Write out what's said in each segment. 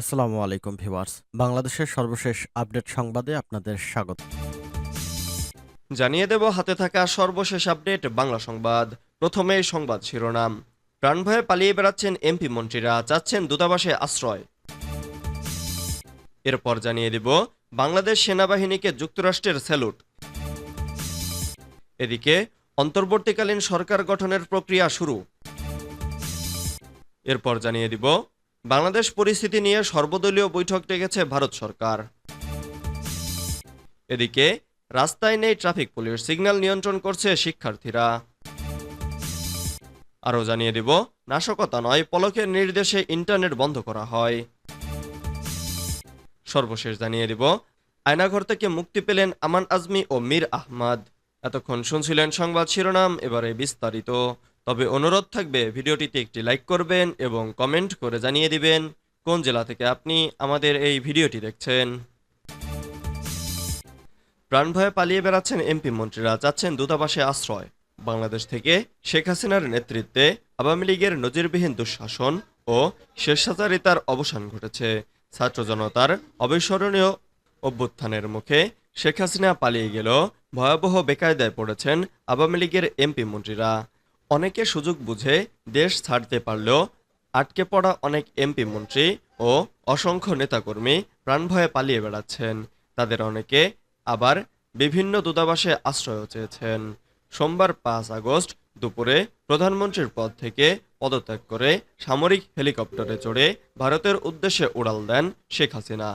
আসসালামু আলাইকুম ভিউয়ার্স। বাংলাদেশের সর্বশেষ আপডেট সংবাদে আপনাদের স্বাগত। জানিয়ে দেব হাতে থাকা সর্বশেষ আপডেট বাংলা সংবাদ। প্রথমে সংবাদ শিরোনাম। প্রাণভয়ে পালিয়ে বেড়াচ্ছেন এমপি মন্ত্রীরা, চাচ্ছেন দূতাবাসে আশ্রয়। এরপর জানিয়ে দেব, বাংলাদেশ সেনাবাহিনীকে যুক্তরাষ্ট্রের স্যালুট। এদিকে, অন্তর্বর্তীকালীন সরকার গঠনের প্রক্রিয়া শুরু। এরপর জানিয়ে দিব বাংলাদেশ পরিস্থিতি নিয়ে সর্বদলীয় বৈঠক ডেকেছে ভারত সরকার। এদিকে, রাস্তায় নেই ট্রাফিক পুলিশ, সিগন্যাল নিয়ন্ত্রণ করছে শিক্ষার্থীরা। আরও জানিয়ে দিব, নাশকতা নয়, পলকের নির্দেশে ইন্টারনেট বন্ধ করা হয়। সর্বশেষ জানিয়ে দিব, আয়নাঘর থেকে মুক্তি পেলেন আমান আজমি ও মীর আহমদ। এতক্ষণ শুনছিলেন সংবাদ শিরোনাম, এবারে বিস্তারিত। তবে অনুরোধ থাকবে ভিডিওটিতে একটি লাইক করবেন এবং কমেন্ট করে জানিয়ে দিবেন কোন জেলা থেকে আপনি আমাদের এই ভিডিওটি দেখছেন। প্রাণভয়ে পালিয়ে বেড়াচ্ছেন এমপি মন্ত্রীরা, চাচ্ছেন দূতাবাসে আশ্রয়। বাংলাদেশ থেকে শেখ হাসিনার নেতৃত্বে আওয়ামী লীগের নজিরবিহীন দুঃশাসন ও স্বেচ্ছাচারিতার অবসান ঘটেছে। ছাত্র জনতার অবিস্মরণীয় অভ্যুত্থানের মুখে শেখ হাসিনা পালিয়ে গেল ভয়াবহ বেকায়দায় পড়েছেন আওয়ামী লীগের এমপি মন্ত্রীরা। অনেকে সুযোগ বুঝে দেশ ছাড়তে পারলেও আটকে পড়া অনেক এমপি মন্ত্রী ও অসংখ্য নেতাকর্মী প্রাণভয়ে পালিয়ে বেড়াচ্ছেন। তাদের অনেকে আবার বিভিন্ন দূতাবাসে আশ্রয় চেয়েছেন। সোমবার পাঁচ আগস্ট দুপুরে প্রধানমন্ত্রীর পদ থেকে পদত্যাগ করে সামরিক হেলিকপ্টারে চড়ে ভারতের উদ্দেশ্যে উড়াল দেন শেখ হাসিনা।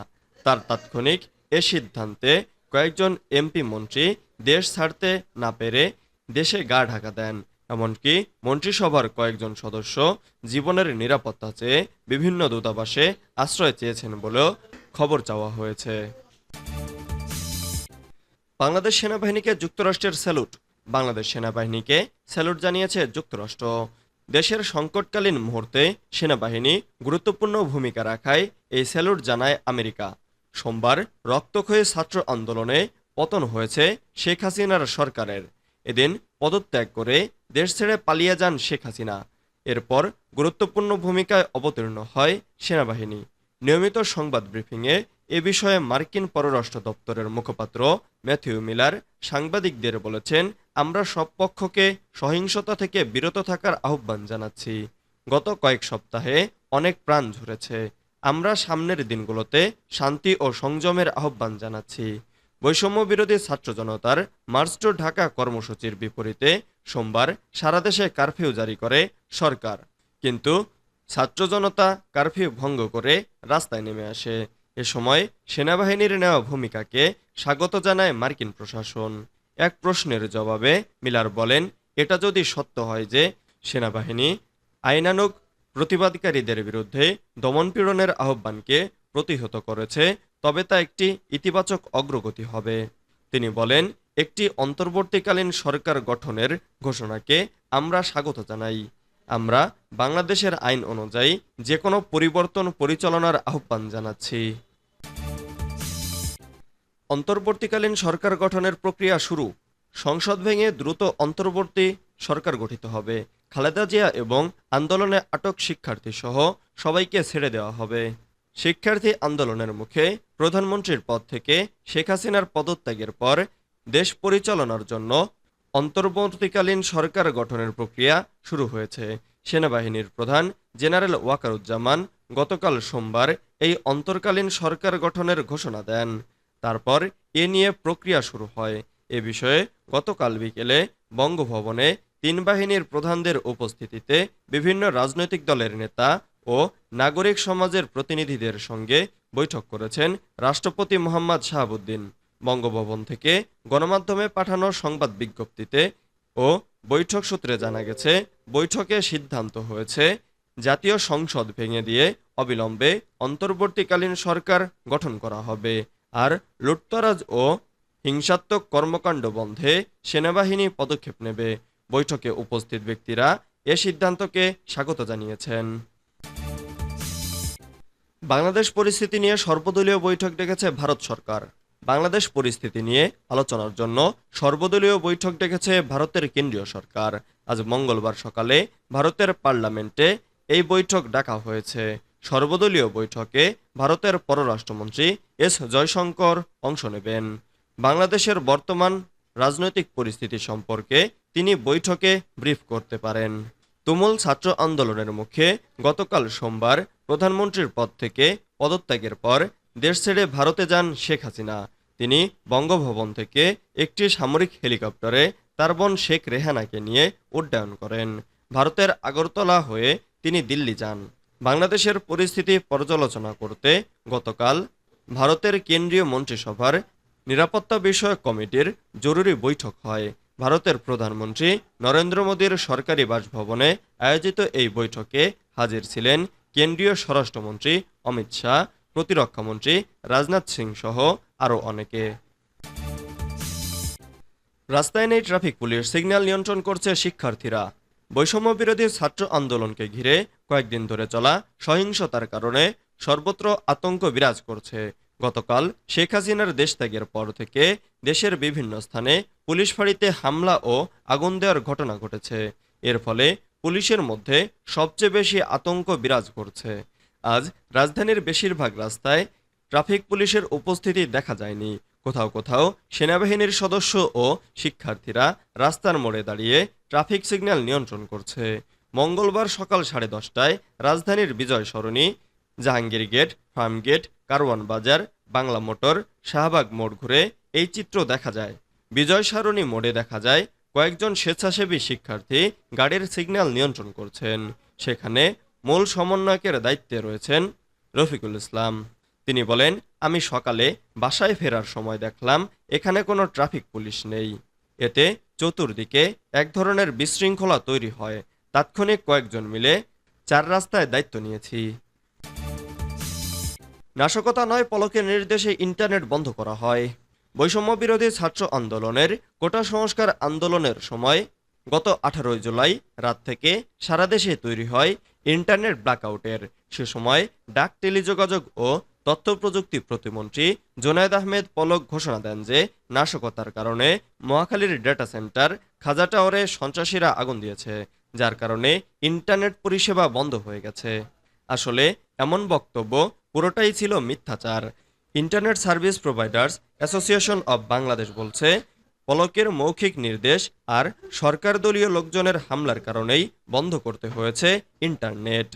তার তাৎক্ষণিক এ সিদ্ধান্তে কয়েকজন এমপি মন্ত্রী দেশ ছাড়তে না পেরে দেশে গা ঢাকা দেন। এমনকি মন্ত্রিসভার কয়েকজন সদস্য জীবনের নিরাপত্তা চেয়ে বিভিন্ন দূতাবাসে আশ্রয় চেয়েছেন বলেও খবর চাওয়া হয়েছে। বাংলাদেশ সেনাবাহিনীকে যুক্তরাষ্ট্রের স্যালুট। বাংলাদেশ সেনাবাহিনীকে স্যালুট জানিয়েছে যুক্তরাষ্ট্র। দেশের সংকটকালীন মুহূর্তে সেনাবাহিনী গুরুত্বপূর্ণ ভূমিকা রাখায় এই স্যালুট জানায় আমেরিকা। সোমবার রক্তক্ষয়ী ছাত্র আন্দোলনে পতন হয়েছে শেখ হাসিনার সরকারের। এদিন পদত্যাগ করে দেশ ছেড়ে পালিয়ে যান শেখ হাসিনা। এরপর গুরুত্বপূর্ণ ভূমিকায় অবতীর্ণ হয় সেনাবাহিনী। নিয়মিত সংবাদ ব্রিফিংয়ে এ বিষয়ে মার্কিন পররাষ্ট্র দপ্তরের মুখপাত্র ম্যাথিউ মিলার সাংবাদিকদের বলেছেন, আমরা সব পক্ষকে সহিংসতা থেকে বিরত থাকার আহ্বান জানাচ্ছি। গত কয়েক সপ্তাহে অনেক প্রাণ ঝরেছে। আমরা সামনের দিনগুলোতে শান্তি ও সংযমের আহ্বান জানাচ্ছি। বৈষম্য বিরোধী ছাত্র জনতার মার্চ টু ঢাকা কর্মসূচির বিপরীতে সোমবার সারা দেশে কারফিউ জারি করে সরকার। কিন্তু ছাত্র জনতা কারফিউ ভঙ্গ করে রাস্তায় নেমে আসে। এ সময় সেনাবাহিনীর নেওয়া ভূমিকাকে স্বাগত জানায় মার্কিন প্রশাসন। এক প্রশ্নের জবাবে মিলার বলেন, এটা যদি সত্য হয় যে সেনাবাহিনী আইনানুক প্রতিবাদকারীদের বিরুদ্ধে দমনপীড়নের আহ্বানকে প্রতিহত করেছে তবে তা একটি ইতিবাচক অগ্রগতি হবে। তিনি বলেন, একটি অন্তর্বর্তীকালীন সরকার গঠনের ঘোষণাকে আমরা স্বাগত জানাই। আমরা বাংলাদেশের আইন অনুযায়ী যে কোনো পরিবর্তন পরিচালনার আহ্বান জানাচ্ছি। অন্তর্বর্তীকালীন সরকার গঠনের প্রক্রিয়া শুরু। সংসদ ভেঙে দ্রুত অন্তর্বর্তী সরকার গঠিত হবে। খালেদা জিয়া এবং আন্দোলনে আটক শিক্ষার্থী সহ সবাইকে ছেড়ে দেওয়া হবে। শিক্ষার্থী আন্দোলনের মুখে প্রধানমন্ত্রীর পদ থেকে শেখ হাসিনার পদত্যাগের পর দেশ পরিচালনার জন্য অন্তর্বর্তীকালীন সরকার গঠনের প্রক্রিয়া শুরু হয়েছে। সেনাবাহিনীর প্রধান জেনারেল ওয়াকারুজ্জামান গতকাল সোমবার এই অন্তর্কালীন সরকার গঠনের ঘোষণা দেন। তারপর এ নিয়ে প্রক্রিয়া শুরু হয়। এ বিষয়ে গতকাল বিকেলে বঙ্গভবনে তিন বাহিনীর প্রধানদের উপস্থিতিতে বিভিন্ন রাজনৈতিক দলের নেতা ও নাগরিক সমাজের প্রতিনিধিদের সঙ্গে বৈঠক করেছেন রাষ্ট্রপতি মোহাম্মদ শাহাবুদ্দিন। বঙ্গভবন থেকে গণমাধ্যমে পাঠানো সংবাদ বিজ্ঞপ্তিতে ও বৈঠক সূত্রে জানা গেছে, বৈঠকে সিদ্ধান্ত হয়েছে, জাতীয় সংসদ ভেঙে দিয়ে অবিলম্বে অন্তর্বর্তীকালীন সরকার গঠন করা হবে আর লুটতরাজ ও হিংসাত্মক কর্মকাণ্ড বন্ধে সেনাবাহিনী পদক্ষেপ নেবে। বৈঠকে উপস্থিত ব্যক্তিরা এ সিদ্ধান্তকে স্বাগত জানিয়েছেন। বাংলাদেশ পরিস্থিতি নিয়ে সর্বদলীয় বৈঠক ডেকেছে ভারত সরকার। বাংলাদেশ পরিস্থিতি নিয়ে আলোচনার জন্য সর্বদলীয় বৈঠক ডেকেছে ভারতের কেন্দ্রীয় সরকার। আজ মঙ্গলবার সকালে ভারতের পার্লামেন্টে এই বৈঠক ডাকা হয়েছে। সর্বদলীয় বৈঠকে ভারতের পররাষ্ট্রমন্ত্রী এস জয়শঙ্কর অংশ নেবেন। বাংলাদেশের বর্তমান রাজনৈতিক পরিস্থিতি সম্পর্কে তিনি বৈঠকে ব্রিফ করতে পারেন। তুমুল ছাত্র আন্দোলনের মুখে গতকাল সোমবার প্রধানমন্ত্রীর পদ থেকে পদত্যাগের পর দেশ ছেড়ে ভারতে যান শেখ হাসিনা। তিনি বঙ্গভবন থেকে একটি সামরিক হেলিকপ্টারে তার বোন শেখ রেহানাকে নিয়ে উড্ডয়ন করেন। ভারতের আগরতলা হয়ে তিনি দিল্লি যান। বাংলাদেশের পরিস্থিতি পর্যালোচনা করতে গতকাল ভারতের কেন্দ্রীয় মন্ত্রিসভার নিরাপত্তা বিষয়ক কমিটির জরুরি বৈঠক হয়। ভারতের প্রধানমন্ত্রী নরেন্দ্র মোদীর সরকারি বাসভবনে আয়োজিত এই বৈঠকে হাজির ছিলেন কেন্দ্রীয় স্বরাষ্ট্রমন্ত্রী অমিত শাহ, প্রতিরক্ষামন্ত্রী রাজনাথ সিং সহ আরও অনেকে। রাস্তায় নেই ট্রাফিক পুলিশ, সিগন্যাল নিয়ন্ত্রণ করছে শিক্ষার্থীরা। বৈষম্য বিরোধী ছাত্র আন্দোলনকে ঘিরে কয়েকদিন ধরে চলা সহিংসতার কারণে সর্বত্র আতঙ্ক বিরাজ করছে। গতকাল শেখ হাসিনার দেশ ত্যাগের পর থেকে দেশের বিভিন্ন স্থানে পুলিশ ফাঁড়িতে হামলা ও আগুন দেওয়ার ঘটনা ঘটেছে। এর ফলে পুলিশের মধ্যে সবচেয়ে বেশি আতঙ্ক বিরাজ করছে। আজ রাজধানীর বেশিরভাগ রাস্তায় ট্রাফিক পুলিশের উপস্থিতি দেখা যায়নি। কোথাও কোথাও সেনাবাহিনীর সদস্য ও শিক্ষার্থীরা রাস্তার মোড়ে দাঁড়িয়ে ট্রাফিক সিগন্যাল নিয়ন্ত্রণ করছে। মঙ্গলবার সকাল সাড়ে দশটায় রাজধানীর Bijoy Sarani Jahangir gate, farm gate, Karwan Bazar, Bangla motor, Shahbag মোড় ঘুরে এই চিত্র দেখা যায়। বিজয় সারণী মোড়ে দেখা যায়, কয়েকজন স্বেচ্ছাসেবী শিক্ষার্থী গাড়ির সিগন্যাল নিয়ন্ত্রণ করছেন। সেখানে মূল সমন্বয়কের দায়িত্বে রয়েছেন রফিকুল ইসলাম। তিনি বলেন, আমি সকালে বাসায় ফেরার সময় দেখলাম, এখানে কোনো ট্রাফিক পুলিশ নেই। এতে চতুর্দিকে এক ধরনের বিশৃঙ্খলা তৈরি হয়। তাৎক্ষণিক কয়েকজন মিলে চার রাস্তায় দায়িত্ব নিয়েছি। নাশকতা নয়, পলকের নির্দেশে ইন্টারনেট বন্ধ করা হয়। বৈষম্য বিরোধী ছাত্র আন্দোলনের কোটা সংস্কার আন্দোলনের সময় গত আঠারোই জুলাই রাত থেকে সারা দেশে তৈরি হয় ইন্টারনেট ব্ল্যাকআউটের। সে সময় ডাক, টেলিযোগাযোগ ও তথ্য প্রযুক্তি প্রতিমন্ত্রী জোনায়দ আহমেদ পলক ঘোষণা দেন যে নাশকতার কারণে মহাখালীর ডেটা সেন্টার খাজা টাওয়ারে সন্ত্রাসীরা আগুন দিয়েছে, যার কারণে ইন্টারনেট পরিষেবা বন্ধ হয়ে গেছে। আসলে এমন বক্তব্য পুরোটাই ছিল মিথ্যাচার। Internet service providers association of Bangladesh বলছে, পলকের মৌখিক নির্দেশ আর সরকার দলীয় লোকজনের হামলার কারণেই বন্ধ করতে হয়েছে ইন্টারনেট।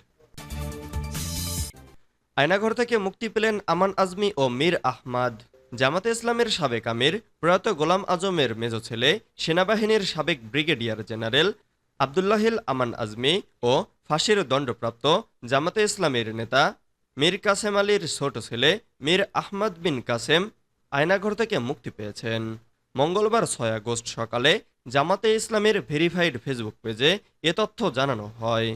আয়নাঘর থেকে মুক্তি পেলেন আমান আজমি ও মীর আহমাদ। জামাতে ইসলামের সাবেক আমির, প্রয়াত গোলাম আজমের মেজ ছেলে, সেনাবাহিনীর সাবেক ব্রিগেডিয়ার জেনারেল আবদুল্লাহিল আমান আজমি ও ফাঁসির দণ্ডপ্রাপ্ত জামাতে ইসলামের নেতা মীর কাসেম আলীর ছোট ছেলে মীর আহমদ বিন কাসেম আয়নাঘর থেকে মুক্তি পেয়েছেন। মঙ্গলবার ছয় আগস্ট সকালে জামাতে ইসলামের ভেরিফাইড ফেসবুক পেজে এ তথ্য জানানো হয়।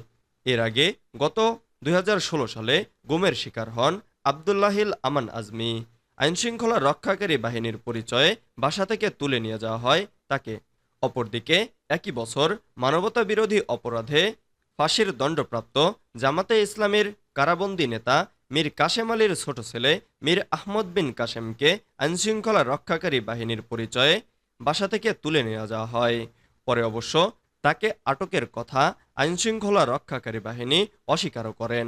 এর আগে গত দুই হাজার ষোলো সালে গুমের শিকার হন আবদুল্লাহিল আমান আজমি। আইনশৃঙ্খলা রক্ষাকারী বাহিনীর পরিচয়ে বাসা থেকে তুলে নিয়ে যাওয়া হয় তাকে। অপরদিকে একই বছর মানবতা বিরোধী অপরাধে ফাঁসির দণ্ডপ্রাপ্ত জামাতে ইসলামের কারাবন্দি নেতা মীর কাশেম আলীর ছোট ছেলে মীর আহমদ বিন কাশেমকে আইনশৃঙ্খলা রক্ষাকারী বাহিনীর পরিচয়ে বাসা থেকে তুলে নেওয়া যাওয়া হয়। পরে অবশ্য তাকে আটকের কথা আইনশৃঙ্খলা রক্ষাকারী বাহিনী অস্বীকারও করেন।